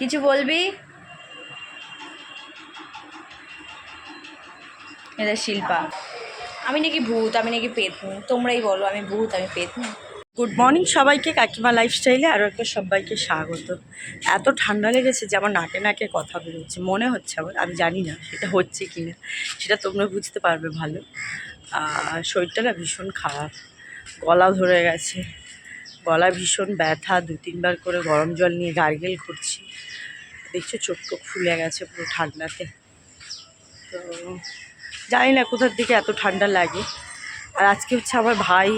কিছু বলবি? এটা শিল্পা। আমি নাকি ভূত, আমি নাকি পেতনি। তোমরাই বলো, আমি ভূত, আমি পেতনি। গুড মর্নিং সবাইকে, কাকিমা লাইফস্টাইলে আরও একটা সবাইকে স্বাগত। এত ঠান্ডা লেগেছে যে আমার নাকে নাকে কথা বেরোচ্ছে, মনে হচ্ছে আমার, আমি জানি না সেটা হচ্ছে কি না সেটা তোমরা বুঝতে পারবে ভালো। আর শরীরটা না ভীষণ খারাপ, গলা ধরে গেছে। গলা ভীষণ ব্যথা, দু তিনবার করে গরম জল নিয়ে গার্গেল করছি দেখছ চোখ টোক ফুলে গেছে পুরো ঠান্ডাতে। তো জানি না কোথার দিকে এত ঠান্ডা লাগে। আর আজকে হচ্ছে আমার ভাই,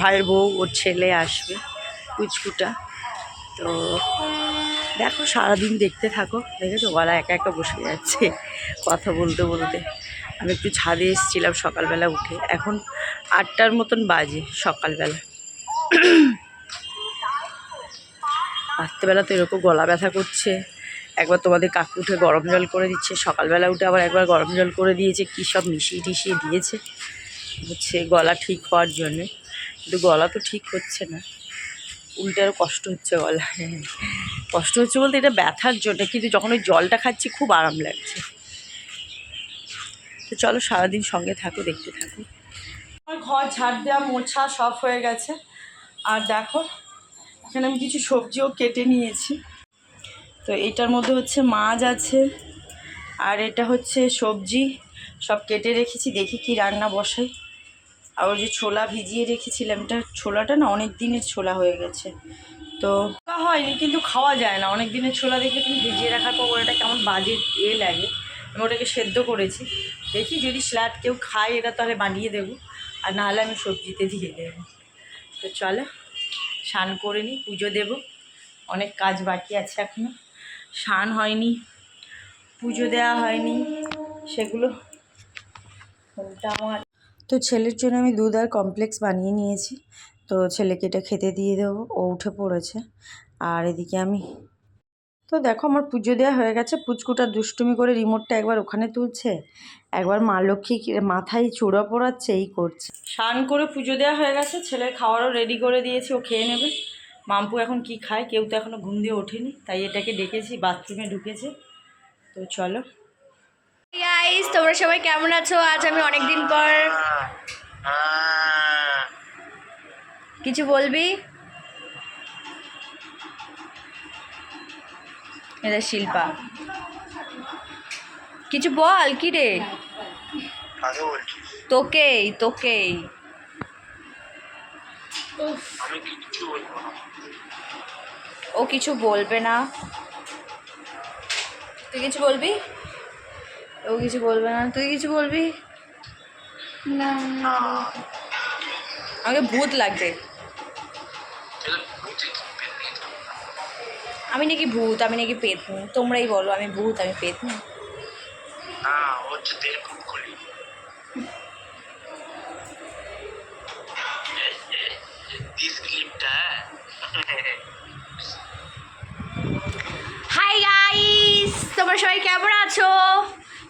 ভাইয়ের বউ, ওর ছেলে আসবে কুচকুটা তো দেখো সারাদিন দেখতে থাকো। দেখেছ গলা একা একা বসে যাচ্ছে কথা বলতে বলতে। আমি একটু ছাদে এসেছিলাম সকালবেলা উঠে। এখন আটটার মতন বাজে সকালবেলা। রাত্রেবেলা তো এরকম গলা ব্যথা করছে। একবার তোমাদের কাকু উঠে গরম জল করে দিচ্ছে, সকালবেলা উঠে আবার একবার গরম জল করে দিয়েছে, কী সব মিশিয়ে টিশিয়ে দিয়েছে। হচ্ছে গলা ঠিক হওয়ার জন্যে। কিন্তু গলা তো ঠিক হচ্ছে না। উল্টে আরও কষ্ট হচ্ছে গলা কষ্ট হচ্ছে বলতে এটা ব্যথার জন্য, কিন্তু যখন ওই জলটা খাচ্ছি খুব আরাম লাগছে। তো চলো সারাদিন সঙ্গে থাকো, দেখতে থাকো। আমার ঘর ঝাড় দেওয়া মোছা সব হয়ে গেছে। আর দেখো এখানে আমি কিছু সবজিও কেটে নিয়েছি। তো এটার মধ্যে হচ্ছে মাছ আছে, আর এটা হচ্ছে সবজি। সব কেটে রেখেছি, দেখি কি রান্না বসাই। আর ওই যে ছোলা ভিজিয়ে রেখেছিলাম, এটা ছোলাটা না অনেক দিনের ছোলা হয়ে গেছে। তো হয়নি, কিন্তু খাওয়া যায় না। অনেক দিনের ছোলা দেখে তুমি ভিজিয়ে রাখার পর ওটা কেমন বাজে এ লাগে। আমি ওটাকে সেদ্ধ করেছি। দেখি যদি স্যালাড কেউ খায়, এটা তাহলে বানিয়ে দেবো। আর নাহলে আমি সবজিতে দিয়ে দেবো। তো চলো। স্নান করে নিই পুজো দেবো। অনেক কাজ বাকি আছে এখনও স্নান হয়নি, পুজো দেওয়া হয়নি, সেগুলো আমার। তো ছেলের জন্য আমি দুধ আর কমপ্লেক্স বানিয়ে নিয়েছি। তো ছেলেকে এটা খেতে দিয়ে দেবো, ও উঠে পড়েছে। আর এদিকে আমি তো দেখো আমার পুজো দেওয়া হয়ে গেছে। পুচকুটা দুষ্টুমি করে রিমোটটা একবার ওখানে তুলছে। একবার মা লক্ষ্মী কি- মাথায় চূড়া পড়াচ্ছে এই করছে। স্নান করে পুজো দেওয়া হয়ে গেছে ছেলের খাওয়ারও রেডি করে দিয়েছি ও খেয়ে নেবে। মাম্পু এখন কি খায় কেউ তো এখনও ঘুম দিয়ে ওঠেনি তাই এটাকে ডেকেছি বাথরুমে ঢুকেছে। তো চলো। গাইস তোমরা সবাই কেমন আছো? আজ আমি অনেক দিন পর কিছু বলবি? এটা শিল্পা। কিছু বল কি রে? তোকেই তোকেই। আমি কিচ্ছু বলব না। ও কিছু বলবে না। তুই কিছু বলবি? ও কিছু বলবে না। তুই কিছু বলবি? না। না। আমাকে ভূত লাগছে আমি নাকি ভূত আমি নাকি পেতনি তোমরাই বলো আমি ভূত আমি পেতনি না। হচ্ছে দিস ক্লিপটা হাই গাইস তোমরা সবাই কেমন আছো?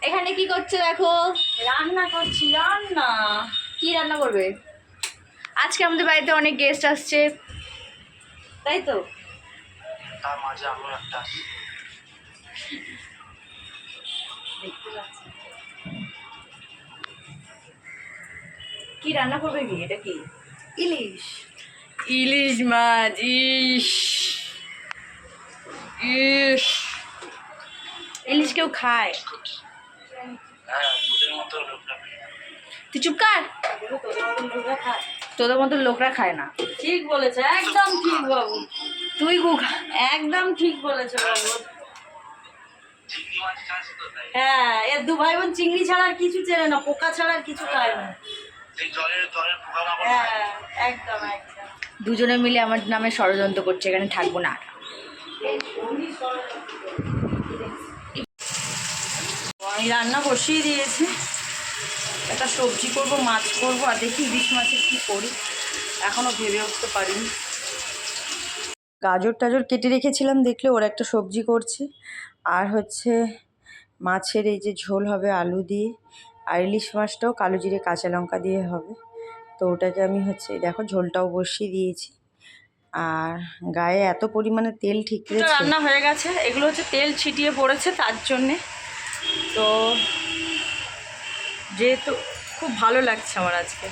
এখানে কি করছ দেখো? রান্না করছি রান্না। কি রান্না করবে? আজকে আমাদের বাড়িতে অনেক গেস্ট আসছে। তাই তো? তার মাঝে আমার একটা কি রান্না করবে কি এটা কি? ইলিশ। ইলিশ মাছ ইস ইস ইলিশ কেউ খায়? হ্যাঁ তোদের তুই চুপ কর। তোদের মতো লোকরা খায় না। ঠিক বলেছে একদম ঠিক বাবু। তুই গু একদম ঠিক বলেছে বাবু। হ্যাঁ এর দু ভাই বোন চিংড়ি ছাড়া আর কিছু চেনে না পোকা ছাড়া আর কিছু খায় না। হ্যাঁ একদম একদম। দুজনে মিলে আমার নামে ষড়যন্ত্র করছে এখানে থাকব না আমি রান্না বসিয়ে দিয়েছি। একটা সবজি করব মাছ করব আর দেখি ইলিশ মাছের কী করি। এখনও ভেবে উঠতে পারিনি। গাজর টাজর কেটে রেখেছিলাম দেখলে ওর একটা সবজি করছি। আর হচ্ছে মাছের এই যে ঝোল হবে আলু দিয়ে আর ইলিশ মাছটাও কালো জিরে কাঁচা লঙ্কা দিয়ে হবে। তো ওটাকে আমি হচ্ছে দেখো ঝোলটাও বসিয়ে দিয়েছি। আর গায়ে এত পরিমাণে তেল ঠিক রান্না হয়ে গেছে এগুলো হচ্ছে তেল ছিটিয়ে পড়েছে তার জন্যে। তো যেহেতু খুব ভালো লাগছে আমার আজকে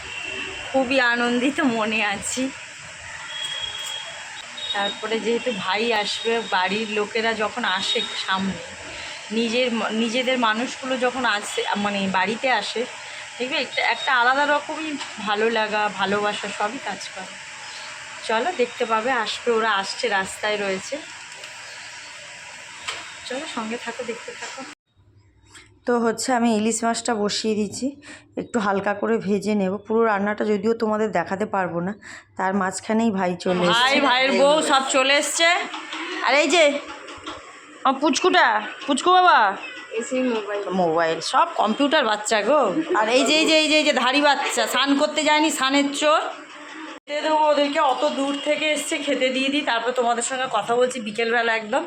খুবই আনন্দিত মনে আছি। তারপরে যেহেতু ভাই আসবে, বাড়ির লোকেরা যখন আসে সামনে, নিজের নিজেদের মানুষগুলো যখন আসে মানে বাড়িতে আসে, দেখবে একটা একটা আলাদা রকমই ভালো লাগা, ভালোবাসা সবই কাজ করে। চলো দেখতে পাবে, আসবে, ওরা আসছে, রাস্তায় রয়েছে। চলো সঙ্গে থাকো, দেখতে থাকো। তো হচ্ছে আমি ইলিশ মাছটা বসিয়ে দিচ্ছি। একটু হালকা করে ভেজে নেব। পুরো রান্নাটা যদিও তোমাদের দেখাতে পারব না তার মাঝখানেই ভাই চলে ভাই ভাইয়ের বউ সব চলে এসছে। আর এই যে পুচকুটা পুচকু বাবা? মোবাইল সব কম্পিউটার বাচ্চা গো। আর এই যে এই যে এই যে এই যে ধাড়ি বাচ্চা স্নান করতে যায়নি স্নানের চোর। খেতে দেবো ওদেরকে অত দূর থেকে এসছে খেতে দিয়ে দিই তারপর তোমাদের সঙ্গে কথা বলছি বিকেলবেলা একদম।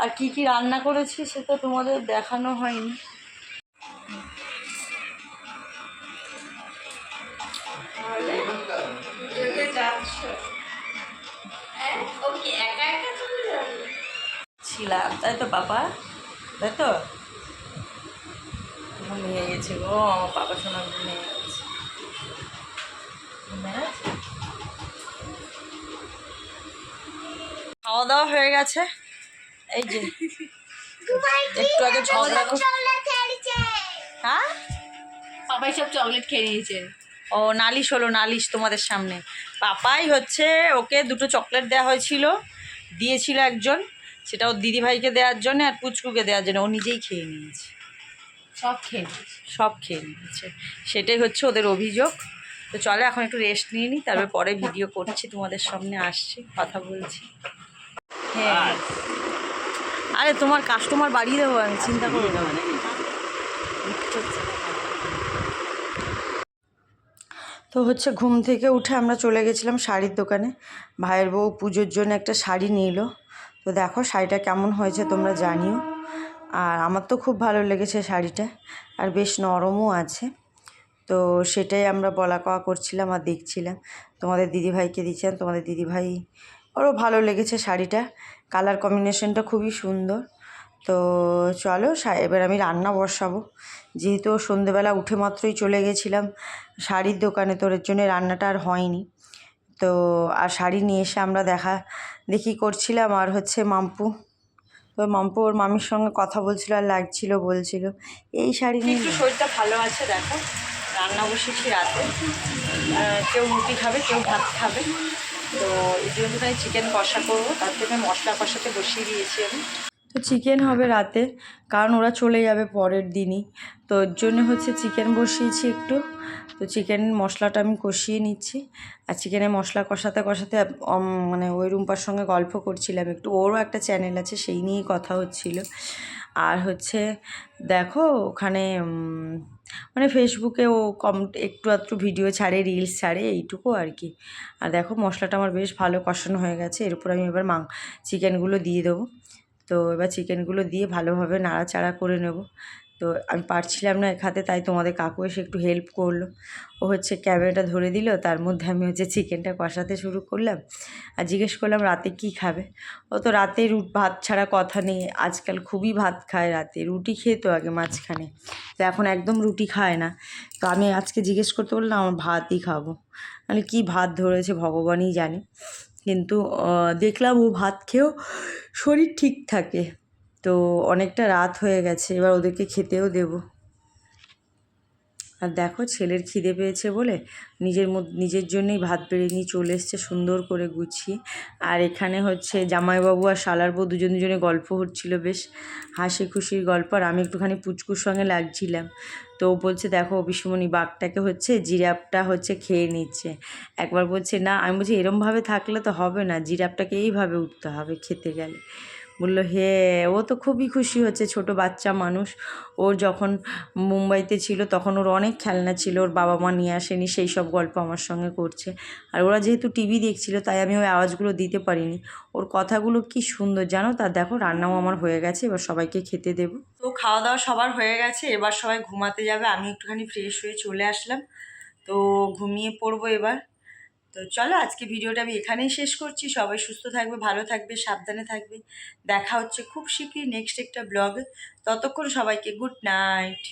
আর কি কি রান্না করেছি সেটা তোমাদের দেখানো হয়নি। ছিলাম, তাই তো বাবা? তাই তো? ঘুমিয়ে গেছে গো, আমার বাবা শোনা ঘুমিয়ে গেছে? খাওয়া দাওয়া হয়ে গেছে? এই যে। একটু আগে ঝগড়া হ্যাঁ? পাপাই সব চকলেট খেয়ে নিয়েছে ও নালিশ হলো নালিশ তোমাদের সামনে। পাপাই হচ্ছে ওকে দুটো চকলেট দেওয়া হয়েছিল। দিয়েছিল একজন সেটা ওর দিদিভাইকে দেওয়ার জন্য আর পুচকুকে দেওয়ার জন্য। ও নিজেই খেয়ে নিয়েছে। সব খেয়ে নিয়েছে। সব খেয়ে নিয়েছে। সেটাই হচ্ছে ওদের অভিযোগ। তো চলো এখন একটু রেস্ট নিয়ে নিই তারপরে পরে ভিডিও করছি তোমাদের সামনে আসছি কথা বলছি। হ্যাঁ। আরে, তোমার কাস্টমার বাড়িয়ে দেবো, আমি চিন্তা করো না। তো হচ্ছে ঘুম থেকে উঠে আমরা চলে গেছিলাম শাড়ির দোকানে। ভাইয়ের বউ পুজোর জন্য একটা শাড়ি নিল। তো দেখো শাড়িটা কেমন হয়েছে, তোমরা জানিও। আর আমার তো খুব ভালো লেগেছে শাড়িটা, আর বেশ নরমও আছে। তো সেটাই আমরা বলা কওয়া করছিলাম আর দেখছিলাম। তোমাদের দিদিভাইকে দিচ্ছিলাম, তোমাদের দিদিভাই ওরও ভালো লেগেছে শাড়িটা। কালার কম্বিনেশনটা খুবই সুন্দর। তো চলো এবার আমি রান্না বসাবো। যেহেতু সন্ধেবেলা উঠে মাত্রই চলে গেছিলাম, শাড়ির দোকানে তোর জন্য রান্নাটা আর হয়নি। তো, আর শাড়ি নিয়ে এসে আমরা দেখা দেখি করছিলাম, আর হচ্ছে মাম্পু। তো মাম্পু ওর মামির সঙ্গে কথা বলছিল আর লাগছিল, বলছিল, এই শাড়ি নিয়ে একটু শরীরটা ভালো আছে, দেখো। রান্না বসেছি রাতে। কেউ রুটি খাবে, কেউ ভাত খাবে। তো এই জন্য তাই চিকেন কষা করব। তার থেকে মশলা কষাতে বসিয়ে দিয়েছি আমি। তো চিকেন হবে রাতে, কারণ ওরা চলে যাবে পরের দিনই। তো ওর জন্য হচ্ছে চিকেন বসিয়েছি একটু। তো চিকেন মশলাটা আমি কষিয়ে নিচ্ছি। আর চিকেনের মশলা কষাতে কষাতে মানে ওই রুম্পার সঙ্গে গল্প করছিলাম একটু। ওরও একটা চ্যানেল আছে, সেই নিয়েই কথা হচ্ছিল। আর হচ্ছে, দেখো ওখানে মানে ফেসবুকে ও কম, একটু আধটু ভিডিও ছাড়ে রিলস ছাড়ে, এইটুকু আর কি। আর দেখো মশলাটা আমার বেশ ভালো কষানো হয়ে গেছে এরপর আমি এবার মাং চিকেনগুলো দিয়ে দেবো। তো এবার চিকেনগুলো দিয়ে ভালোভাবে নাড়াচাড়া করে নেব। তো আমি পারছিলাম না এক হাতে তাই তোমাদের কাকু এসে একটু হেল্প করল। ও হচ্ছে ক্যামেরাটা ধরে দিল, তার মধ্যে আমি হচ্ছে চিকেনটা কষাতে শুরু করলাম। আর জিজ্ঞেস করলাম, রাতে কি খাবে? ও তো রাতে রুট, ভাত ছাড়া কথা নেই, আজকাল খুবই ভাত খায় রাতে, রুটি খেতো আগে মাঝখানে। তো এখন একদম রুটি খায় না। তো আমি আজকে জিজ্ঞেস করতে বললাম আমার ভাতই খাব। মানে কি ভাত ধরেছে ভগবানই জানে। কিন্তু দেখলাম ও ভাত খেয়েও শরীর ঠিক থাকে। তো অনেকটা রাত হয়ে গেছে, এবার ওদেরকে খেতেও দেবো। আর দেখো ছেলের খিদে পেয়েছে বলে নিজের নিজের জন্যই ভাত বেড়ে নিয়ে চলে এসছে সুন্দর করে গুছিয়ে। আর এখানে হচ্ছে জামাইবাবু আর শালার বউ দুজন দুজনে গল্প হচ্ছিল বেশ হাসি খুশির গল্প। আর আমি একটুখানি পুচকুর সঙ্গে লাগছিলাম। তো বলছে, দেখো অভিসমনি বাঘটাকে হচ্ছে জিরাফটা হচ্ছে খেয়ে নিচ্ছে। একবার বলছে, না। আমি বলছি, এরমভাবে থাকলে তো হবে না, জিরাফটাকে এইভাবে উঠতে হবে খেতে গেলে। বলল, হে, ও তো খুবই খুশি হচ্ছে, ছোট বাচ্চা মানুষ। ওর যখন মুম্বাইতে ছিল তখন ওর অনেক খেলনা ছিল, ওর বাবা মা নিয়ে আসেনি, সেই সব গল্প আমার সঙ্গে করছে। আর ওরা যেহেতু টিভি দেখছিল, তাই আমি ওই আওয়াজগুলো দিতে পারিনি। ওর কথাগুলো কি সুন্দর জানো তা দেখো, রান্নাও আমার হয়ে গেছে, এবার সবাইকে খেতে দেবো। তো খাওয়া দাওয়া সবার হয়ে গেছে, এবার সবাই ঘুমাতে যাবে আমি একটুখানি ফ্রেশ হয়ে চলে আসলাম। তো ঘুমিয়ে পড়ব এবার। তো চলো আজকে ভিডিওটা আমি এখানেই শেষ করছি। সবাই সুস্থ থাকবে, ভালো থাকবে, সাবধানে থাকবে। দেখা হচ্ছে খুব শীঘ্রই নেক্সট একটা ব্লগে ততক্ষণ সবাইকে গুড নাইট